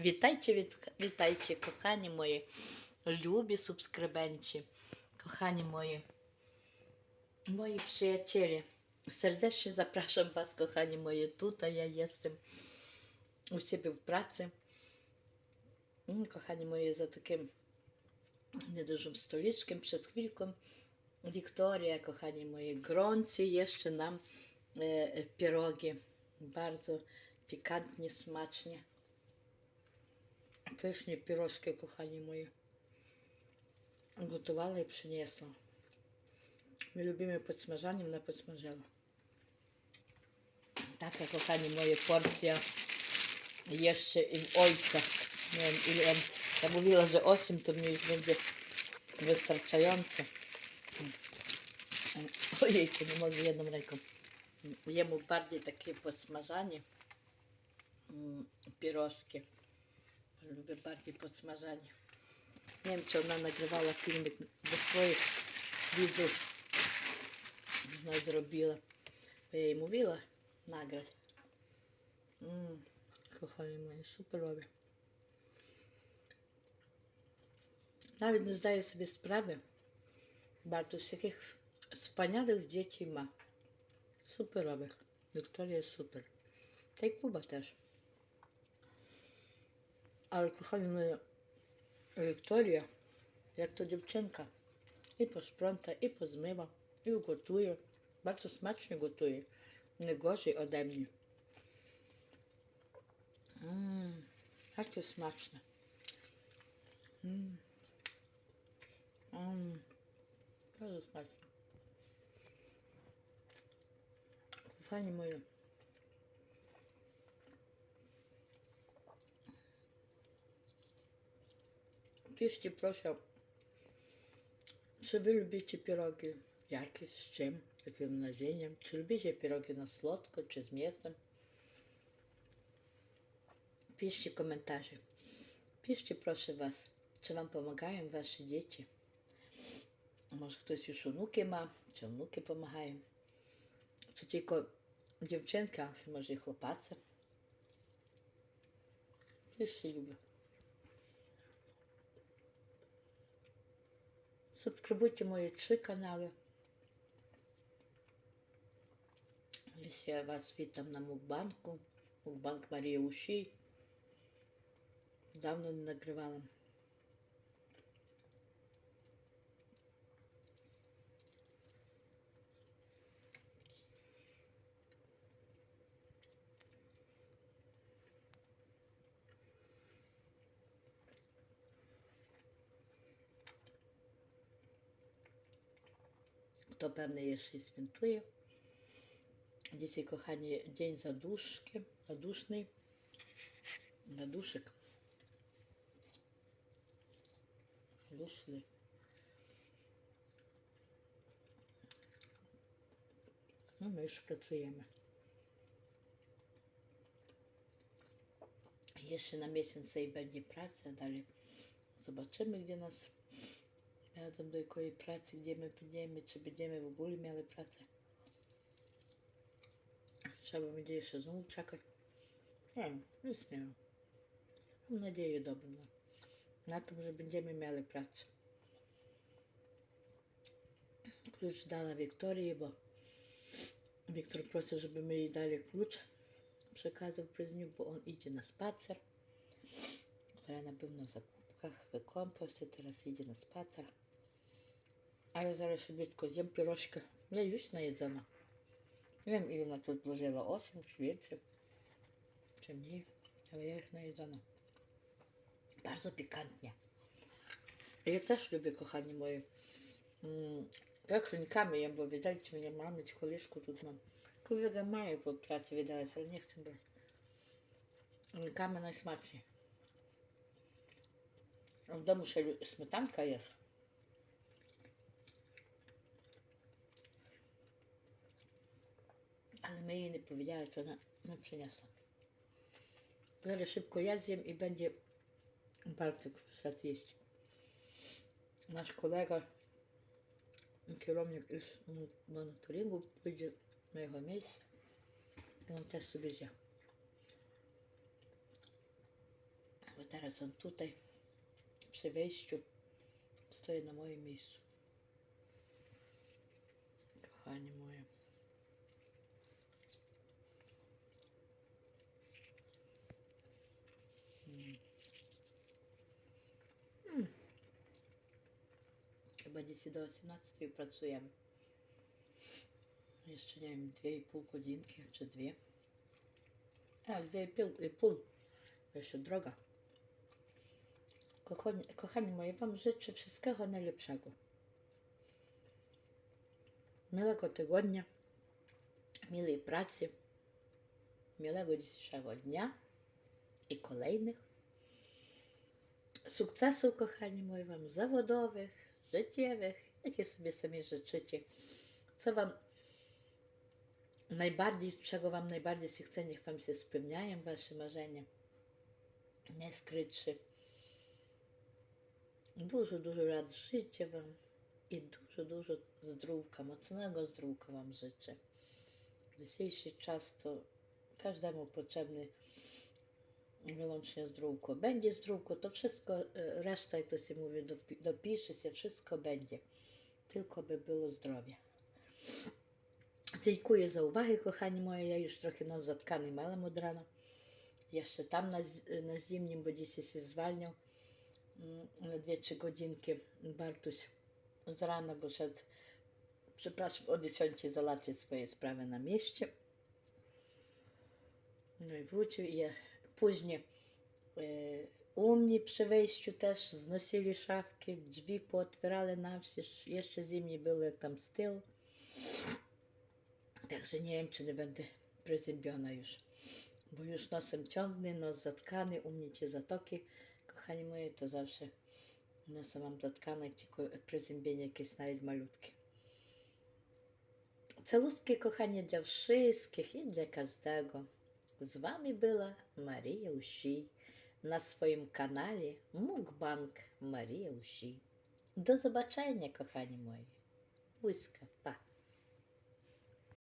Вітайте, від... вітайте, кохані мої, любі субскрибенчі, кохані мої, мої приятелі. Сердечно запрашam вас, кохані мої, тут, а я jestem у себе в праці. Kochani moi, za takim niedużym stoliczkiem przed chwilką Wiktoria, kochani moi, gorący jeszcze nam e, pierogi. Bardzo pikantnie, smacznie. pyszne pierożki, kochani moje. Gotowała i przyniosła. My lubimy podsmażaniem na podsmażeniu. Taka, kochani moje, porcja jeszcze im ojca. Nie wiem, ile on... Ja mówiła, że 8 to mnie już będzie wystarczające. Ojejku, nie mogę jedną ręką. Jemu bardziej takie podsmażanie mm, pierożki. Люби партії подсмажання. Німча вона нагрівала фільмик для своїх відео. Вона зробила. Я їй мовила наград. Кохані мої, суперові. Навіть не здаю собі справи, бартус яких спанялих дітей ма. Суперових. Вікторія супер. Та й Куба теж. Але кохана мене Вікторія, як то дівчинка, і пошпронта, і позмива, і готує. Бачу, смачно готує. Не гожі одемні. Ммм, як то смачно. Ммм. Ммм. Дуже смачно. Кохані мої. Piszcie proszę, czy wy lubicie pierogi jakie, z czym, jakim nadzieniem? Czy lubicie pierogi na słodko, czy z mięsem? Piszcie komentarze. Piszcie proszę was, czy wam pomagają wasze dzieci. Może ktoś już unuki ma, czy unuki pomagają. Czy tylko dziewczynka, czy może chłopacy. Piszcie lubię. Субскрибуйте мої три канали. Я вас вітам на Мукбанку. Мукбанк Марії Ушій. Давно не нагрівала. Kto pewnie jeszcze świętuje. Dzisiaj, kochani, dzień zaduszki, zaduszny, zaduszek. Duszny. No my już pracujemy. Jeszcze na miesiąc i będzie praca, dalej zobaczymy, gdzie nas ja do jakiej pracy, gdzie my będziemy, czy będziemy w ogóle mieli pracę. Trzeba będzie jeszcze znów czekać. Nie wiem, nic nie wiem. Mam nadzieję dobrą na tym, że będziemy mieli pracę. Klucz dała Wiktorii, bo Wiktor prosił, żeby my jej dali klucz. Przekazał przez nią, bo on idzie na spacer. Zaraz na pewno w zakupkach wykąpał się, teraz idzie na spacer. А я зараз швидко з'їм пірожки. Я юсь наїдена. Вим Ірина тут вложила 8 чи віці. Чи ні. Але я їх наїдена. Дуже пікантні. Я теж люблю, кохані мої. Я хроніками їм, бо віддайте мені мамі цю колишку тут мам. Коли я маю по праці віддалася, але не хочу брати. Хроніками найсмачні. Вдома ще сметанка є. але ми її не повідали, то вона не принесла. Зараз шибко я з'їм і буде Бартик все їсти. Наш колега, керівник із моніторингу, прийде на його місце і він теж собі з'їв. От зараз він тут, все вещу, стоїть на моєму місці. Кохані моє. Chyba dzisiaj do 18 pracujemy. Jeszcze nie wiem, 2,5 godzinki czy dwie. A, 2,5, jeszcze droga. Kochani, kochani moi, Wam życzę wszystkiego najlepszego. Miłego tygodnia, miłej pracy, miłego dzisiejszego dnia i kolejnych. Sukcesów, kochani moi, Wam zawodowych, życiowych, jakie sobie sami życzycie. Co Wam najbardziej, czego Wam najbardziej się chce, niech Wam się spełniają Wasze marzenia. Najskrytszy. Dużo, dużo lat życia Wam i dużo, dużo zdrówka, mocnego zdrówka Wam życzę. W dzisiejszy czas to każdemu potrzebny wyłącznie zdrówko. Będzie zdrówko, to wszystko, e, reszta, jak to się mówi, dopi- dopisze się, wszystko będzie. Tylko by było zdrowie. Dziękuję za uwagę, kochani moje. Ja już trochę nos zatkany małem od rana. Jeszcze tam na, na zimnym, bo dzisiaj się zwalniał mm, na 2-3 godzinki. Bartuś z rana, bo szedł, przepraszam, o 10 załatwić swoje sprawy na mieście. No i wrócił i ja później e, u mnie przy wejściu też znosili szafki, drzwi pootwierali na wsi, jeszcze zimniej było jak tam tyłu. Także nie wiem, czy nie będę przeziębiona już. Bo już nosem ciągnie, nos zatkany, u mnie te zatoki, kochani moje, to zawsze nosem mam zatkane, przeziębienie jakieś nawet malutkie. Calutkie kochanie dla wszystkich i dla każdego. З вами была Мария Ущи на своем канале Мукбанк Мария Ущи. До побачення, кохані мої. Пуська, па!